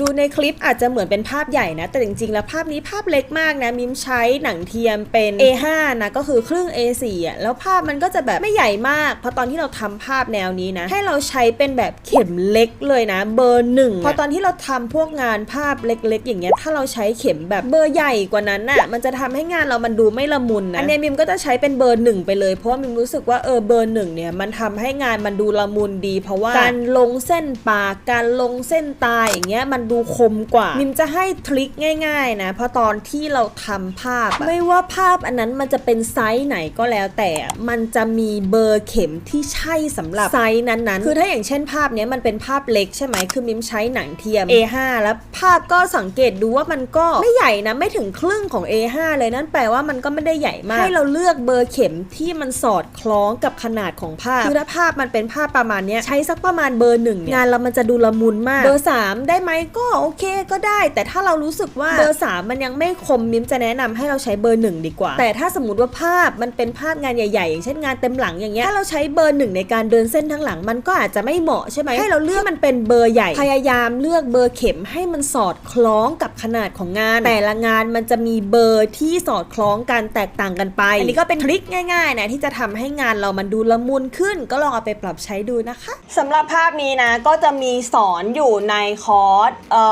ดูในคลิปอาจจะเหมือนเป็นภาพใหญ่นะ แต่จริงๆ แล้วภาพนี้ภาพเล็กมากนะ มิมใช้หนังเทียมเป็น A5 นะ ก็คือครึ่ง A4 อะ แล้วภาพมันก็จะแบบไม่ใหญ่มาก เพราะตอนที่เราทำภาพแนวนี้นะ ให้เราใช้เป็นแบบเข็มเล็กเลยนะ เบอร์หนึ่งพอตอนที่เราทำพวกงานภาพเล็กๆ อย่างเงี้ย ถ้าเราใช้เข็มแบบเบอร์ใหญ่กว่านั้นน่ะ มันจะทำให้งานเรามันดูไม่ละมุนนะ อันนี้มิมก็จะใช้เป็นเบอร์หนึ่งไปเลย เพราะมิมรู้สึกว่าเออเบอร์หนึ่งเนี่ยมันทำให้งานมันดูละมุนดี เพราะว่าการลงเส้นปาก การลงเส้นตาอย่างเงี้ยมันดูคมกว่ามิมจะให้ทริคง่าย ๆ นะ เพราะตอนที่เราทำภาพ ไม่ว่าภาพอันนั้นมันจะเป็นไซส์ไหนก็แล้วแต่มันจะมีเบอร์เข็มที่ใช่สำหรับไซส์นั้นๆ คือถ้าอย่างเช่นภาพนี้มันเป็นภาพเล็กใช่ไหมคือมิมใช้หนังเทียม A5 แล้วภาพก็สังเกตดูว่ามันก็ไม่ใหญ่นะไม่ถึงครึ่งของ A5 เลยนั่นแปลว่ามันก็ไม่ได้ใหญ่มาก ให้เราเลือกเบอร์เข็มที่มันสอดคล้องกับขนาดของภาพคือถ้าภาพมันเป็นภาพประมาณนี้ใช้สักประมาณเบอร์หนึ่งเนี่ยงานเรามันจะดูละมุนมาก เบอร์ 3 ได้ไหมก็โอเคก็ได้ แต่ถ้าเรารู้สึกว่าเบอร์3มันยังไม่คมมิมจะแนะนำให้เราใช้เบอร์หนึ่งดีกว่า แต่ถ้าสมมติว่าภาพมันเป็นภาพงานใหญ่ๆ อย่างเช่นงานเต็มหลังอย่างเงี้ยถ้าเราใช้เบอร์หนึ่งในการเดินเส้นทั้งหลังมันก็อาจจะไม่เหมาะใช่ไหมให้เราเลือกมันเป็นเบอร์ใหญ่พยายามเลือกเบอร์เข็มให้มันสอดคล้องกับขนาดของงาน แต่ละงานมันจะมีเบอร์ที่สอดคล้องกันแตกต่างกันไปอันนี้ก็เป็นทริคง่ายๆนะที่จะทำให้งานเรามันดูละมุนขึ้น ก็ลองเอาไปปรับใช้ดูนะคะสำหรับภาพนี้นะก็จะมีสอนอยู่ในคอร์สเอ่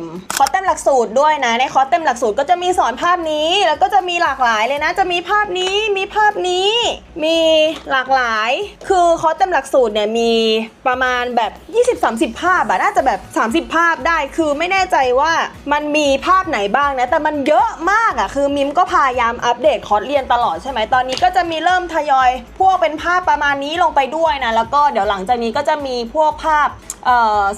อคอร์สเต็มหลักสูตรด้วยนะ ในคอร์สเต็มหลักสูตรก็จะมีสอนภาพนี้ แล้วก็จะมีหลากหลายเลยนะ จะมีภาพนี้ มีภาพนี้ มีหลากหลาย คือคอร์สเต็มหลักสูตรเนี่ยมีประมาณแบบ 20-30 ภาพอะน่าจะแบบ 30 ภาพได้ คือไม่แน่ใจว่ามันมีภาพไหนบ้างนะ แต่มันเยอะมากอะคือมิมก็พยายามอัปเดตคอร์สเรียนตลอดใช่ไหมตอนนี้ก็จะมีเริ่มทยอย พวกเป็นภาพประมาณนี้ลงไปด้วยนะ แล้วก็เดี๋ยวหลังจากนี้ก็จะมีพวกภาพ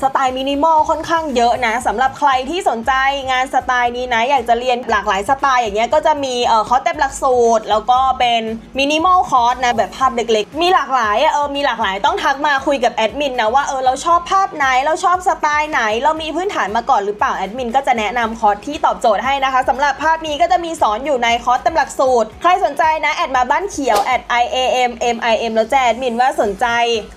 สไตล์มินิมอลค่อนข้างเยอะนะสำหรับใครที่สนใจงานสไตล์นี้นะอยากจะเรียนหลากหลายสไตล์อย่างเงี้ยก็จะมีเออคอร์สเต็มหลักสูตร แล้วก็เป็นมินิมอลคอร์สนะแบบภาพเล็กๆ มีหลากหลายเออมีหลากหลายต้องทักมาคุยกับแอดมินนะว่าเออเราชอบภาพไหนเราชอบสไตล์ไหน เรามีพื้นฐานมาก่อนหรือเปล่าแอดมินก็จะแนะนำคอร์สที่ตอบโจทย์ให้นะคะสำหรับภาพนี้ก็จะมีสอนอยู่ในคอร์สเต็มหลักสูตร ใครสนใจนะแอดมาบ้านเขียวแอด i a m m i m แล้วแจ้งแอดมินว่าสนใจ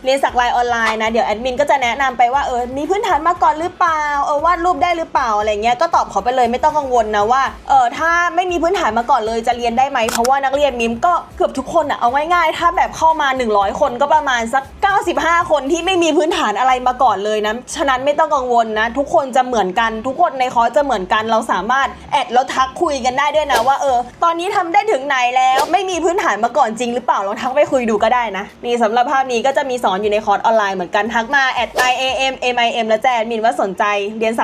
เรียนสักลายออนไลน์นะเดี๋ยวแอดมินก็จะแนะนำไปว่าเออมีพื้นฐานมาก่อนหรือเปล่าเออวาดรูปได้หรือเปล่าอะไรเงี้ยก็ตอบเขาไปเลยไม่ต้องกังวลนะว่าเออถ้าไม่มีพื้นฐานมาก่อนเลยจะเรียนได้ไหมเพราะว่านักเรียนมิมก็เกือบทุกคนอะเอาง่ายๆ ถ้าแบบเข้ามา 100 คนก็ประมาณสัก 95 คนที่ไม่มีพื้นฐานอะไรมาก่อนเลยนะฉะนั้นไม่ต้องกังวลนะ ทุกคนจะเหมือนกัน ทุกคนในคอร์สจะเหมือนกันเราสามารถแอดแล้วทักคุยกันได้ด้วยนะว่าเออ ตอนนี้ทำได้ถึงไหนแล้วไม่มีพื้นฐานมาก่อนจริงหรือเปล่าลองทักไปคุยดูก็ได้นะนี่สำหรับภาพนี้ก็จะมีสอนอยู่ในคอร์สออนไลน์เหมือนกันทักมาแอด i a m m i m แล้วแจ้งแอดมินว่าสนใจเรียนสัก